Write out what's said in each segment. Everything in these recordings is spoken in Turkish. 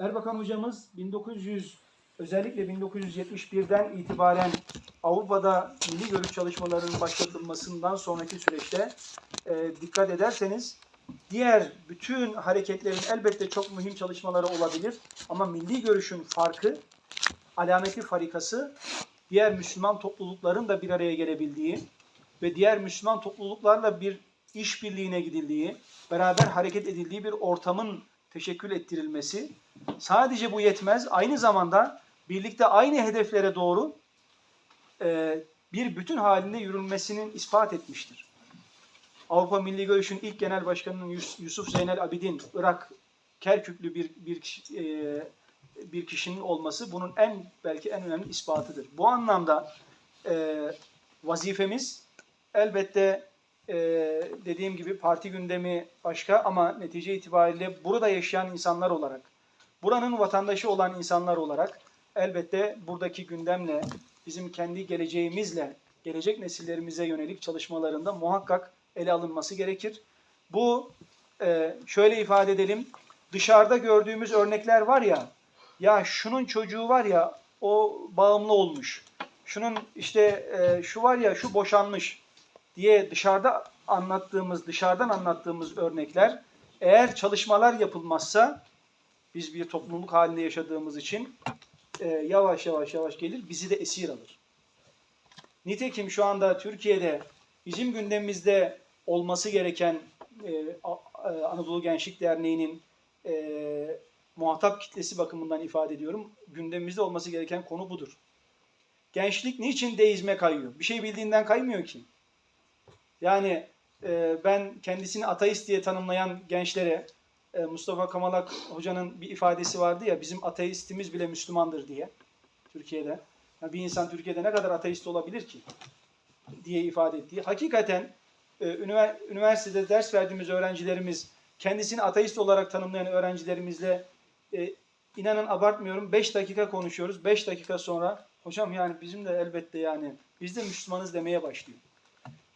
Erbakan hocamız 1900 özellikle 1971'den itibaren Avrupa'da milli görüş çalışmalarının başlatılmasından sonraki süreçte e, dikkat ederseniz diğer bütün hareketlerin elbette çok mühim çalışmaları olabilir. Ama milli görüşün farkı, alameti farikası diğer Müslüman toplulukların da bir araya gelebildiği ve diğer Müslüman topluluklarla bir işbirliğine gidildiği, beraber hareket edildiği bir ortamın teşekkül ettirilmesi. Sadece bu yetmez. Aynı zamanda birlikte aynı hedeflere doğru e, bir bütün halinde yürülmesinin ispat etmiştir. Avrupa Milli Görüş'ün ilk genel başkanının Yus- Yusuf Zeynel Abidin, Irak Kerküklü bir bir kişi- e, bir kişinin olması bunun en belki en önemli ispatıdır. Bu anlamda e, vazifemiz elbette e, dediğim gibi parti gündemi başka ama netice itibariyle burada yaşayan insanlar olarak, buranın vatandaşı olan insanlar olarak elbette buradaki gündemle, bizim kendi geleceğimizle, gelecek nesillerimize yönelik çalışmalarında muhakkak ele alınması gerekir. Bu e, şöyle ifade edelim, dışarıda gördüğümüz örnekler var ya, ya şunun çocuğu var ya o bağımlı olmuş, şunun işte e, şu var ya şu boşanmış diye dışarıda anlattığımız, dışarıdan anlattığımız örnekler eğer çalışmalar yapılmazsa biz bir topluluk halinde yaşadığımız için e, yavaş yavaş yavaş gelir bizi de esir alır. Nitekim şu anda Türkiye'de bizim gündemimizde olması gereken e, Anadolu Gençlik Derneği'nin e, muhatap kitlesi bakımından ifade ediyorum. Gündemimizde olması gereken konu budur. Gençlik niçin deizme kayıyor? Bir şey bildiğinden kaymıyor ki. Yani e, ben kendisini ateist diye tanımlayan gençlere e, Mustafa Kamalak hocanın bir ifadesi vardı ya bizim ateistimiz bile Müslümandır diye Türkiye'de. Ya bir insan Türkiye'de ne kadar ateist olabilir ki diye ifade ettiği. Hakikaten e, ünivers- üniversitede ders verdiğimiz öğrencilerimiz kendisini ateist olarak tanımlayan öğrencilerimizle e, inanın abartmıyorum 5 dakika konuşuyoruz. 5 dakika sonra hocam yani bizim de elbette yani biz de Müslümanız demeye başlıyor.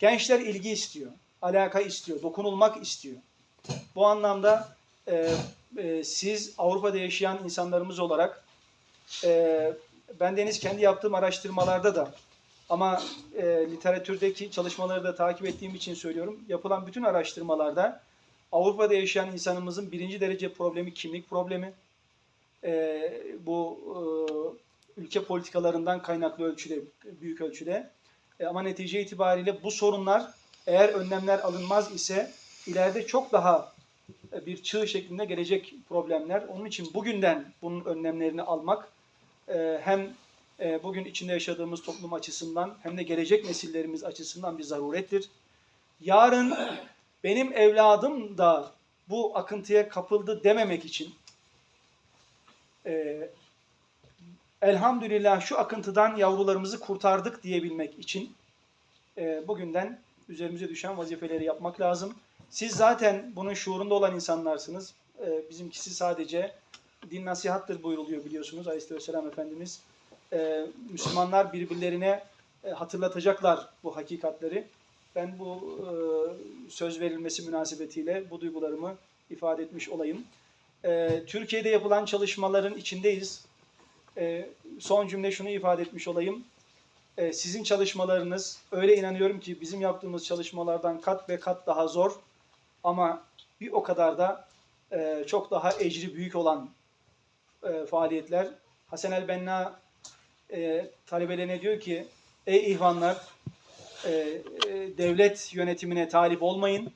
Gençler ilgi istiyor, alaka istiyor, dokunulmak istiyor. Bu anlamda e, e, siz Avrupa'da yaşayan insanlarımız olarak e, ben deniz kendi yaptığım araştırmalarda da ama e, literatürdeki çalışmaları da takip ettiğim için söylüyorum. Yapılan bütün araştırmalarda Avrupa'da yaşayan insanımızın birinci derece problemi kimlik problemi. E, bu e, ülke politikalarından kaynaklı ölçüde, büyük ölçüde. E, ama netice itibariyle bu sorunlar eğer önlemler alınmaz ise ileride çok daha e, bir çığ şeklinde gelecek problemler. Onun için bugünden bunun önlemlerini almak e, hem bugün içinde yaşadığımız toplum açısından hem de gelecek nesillerimiz açısından bir zarurettir. Yarın benim evladım da bu akıntıya kapıldı dememek için elhamdülillah şu akıntıdan yavrularımızı kurtardık diyebilmek için e, bugünden üzerimize düşen vazifeleri yapmak lazım. Siz zaten bunun şuurunda olan insanlarsınız. E, bizimkisi sadece din nasihattır buyuruluyor biliyorsunuz Aleyhisselam Efendimiz. E, Müslümanlar birbirlerine e, hatırlatacaklar bu hakikatleri. Ben bu e, söz verilmesi münasebetiyle bu duygularımı ifade etmiş olayım. E, Türkiye'de yapılan çalışmaların içindeyiz. E, son cümle şunu ifade etmiş olayım. E, sizin çalışmalarınız öyle inanıyorum ki bizim yaptığımız çalışmalardan kat ve kat daha zor ama bir o kadar da e, çok daha ecri büyük olan e, faaliyetler. Hasan el Benna e, talebelerine diyor ki ey ihvanlar e, e, devlet yönetimine talip olmayın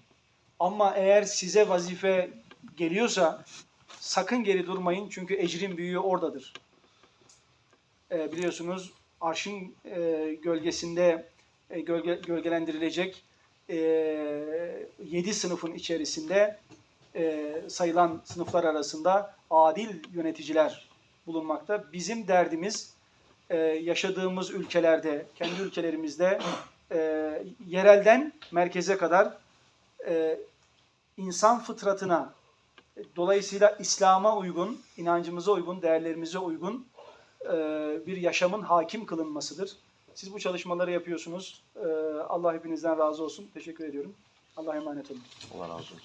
ama eğer size vazife geliyorsa sakın geri durmayın çünkü ecrin büyüğü oradadır. E, biliyorsunuz arşın e, gölgesinde e, gölge, gölgelendirilecek e, yedi sınıfın içerisinde e, sayılan sınıflar arasında adil yöneticiler bulunmakta. Bizim derdimiz e, yaşadığımız ülkelerde, kendi ülkelerimizde e, yerelden merkeze kadar e, insan fıtratına, dolayısıyla İslam'a uygun, inancımıza uygun, değerlerimize uygun bir yaşamın hakim kılınmasıdır. Siz bu çalışmaları yapıyorsunuz. E, Allah hepinizden razı olsun. Teşekkür ediyorum. Allah'a emanet olun. Allah razı olsun.